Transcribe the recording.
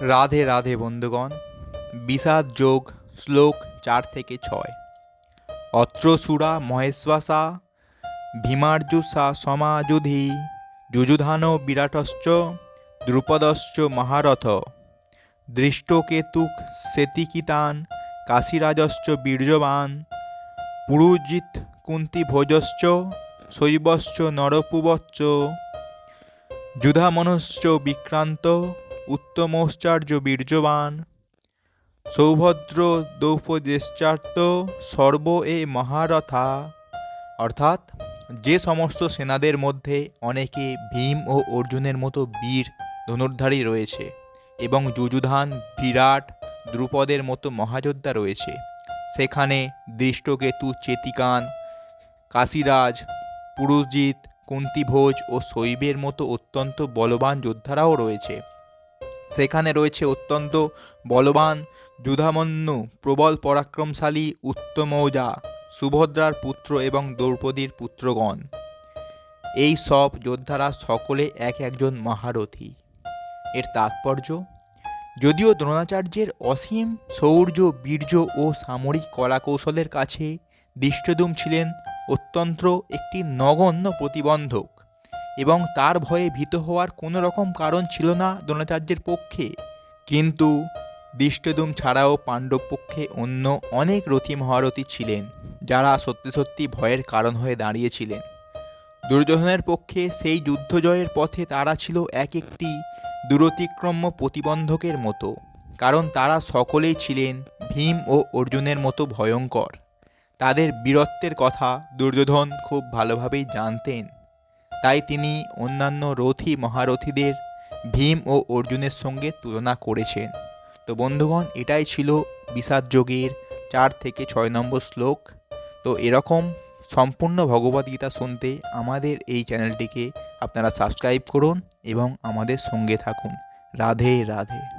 রাধে রাধে বন্ধুগণ, বিষাদ যোগ শ্লোক চার থেকে ছয়। অত্র সুরা মহেশ্বাসা, ভীমার্জুসা সমাযুধি, যুযুধান বিরাটশ্চ, দ্রুপদশ্চ মহারথ। দৃষ্টকেতুক সেতিকিতান, কাশীরাজশ্চ বীর্যবান, পুরুজিৎ কুন্তিভোজশ্চ, শৈবশ্চ নরপুবশ্চ যুধামনশ্চ বিক্রান্ত উত্তমশ্চার্য বীর্যবান। সৌভদ্র দৌপদেশ্চার্ত সর্ব এ মহারথা। অর্থাৎ যে সমস্ত সেনাদের মধ্যে অনেকে ভীম ও অর্জুনের মতো বীর ধনুর্ধারী রয়েছে এবং যুযুধান, বিরাট, দ্রুপদের মতো মহাযোদ্ধা রয়েছে। সেখানে দৃষ্টকেতু, চেতিকান, কাশীরাজ পুরুজিৎ কুন্তিভোজ ও শৈবের মতো অত্যন্ত বলবান যোদ্ধারাও রয়েছে। সেখানে রয়েছে অত্যন্ত বলবান, যুধামন্যু, প্রবল পরাক্রমশালী উত্তমৌজা সুভদ্রার পুত্র এবং দ্রৌপদীর পুত্রগণ। এই সব যোদ্ধারা সকলে এক একজন মহারথী। এর তাৎপর্য? যদিও দ্রোণাচার্যের অসীম শৌর্য বীর্য ও সামরিক কলাকৌশলের কাছে দৃষ্টদুম ছিলেন অত্যন্ত একটি নগণ্য প্রতিবন্ধক। এবং তার ভয়ে ভীত হওয়ার কোনো রকম কারণ ছিল না দ্রোণাচার্যের পক্ষে। কিন্তু দৃষ্টদুম ছাড়াও পাণ্ডব পক্ষে অন্য অনেক রথী মহারথী ছিলেন, যারা সত্যি সত্যি ভয়ের কারণ হয়ে দাঁড়িয়েছিলেন। দুর্যোধনের পক্ষে সেই যুদ্ধ জয়ের পথে তারা ছিল এক একটি দূরতিক্রম্য প্রতিবন্ধকের মতো, কারণ তারা সকলেই ছিলেন ভীম ও অর্জুনের মতো ভয়ঙ্কর। তাদের বীরত্বের কথা দুর্যোধন খুব ভালোভাবেই জানতেন। তাই তিনি অন্যান্য রথী মহারথীদের ভীম ও অর্জুনের সঙ্গে তুলনা করেছেন। তো বন্ধুগণ, এটাই ছিল বিষাদ যোগের চার থেকে ছয় নম্বর শ্লোক। তো এরকম সম্পূর্ণ ভগবদ্গীতা শুনতে আমাদের এই চ্যানেলটিকে আপনারা সাবস্ক্রাইব করুন এবং আমাদের সঙ্গে থাকুন। রাধে রাধে।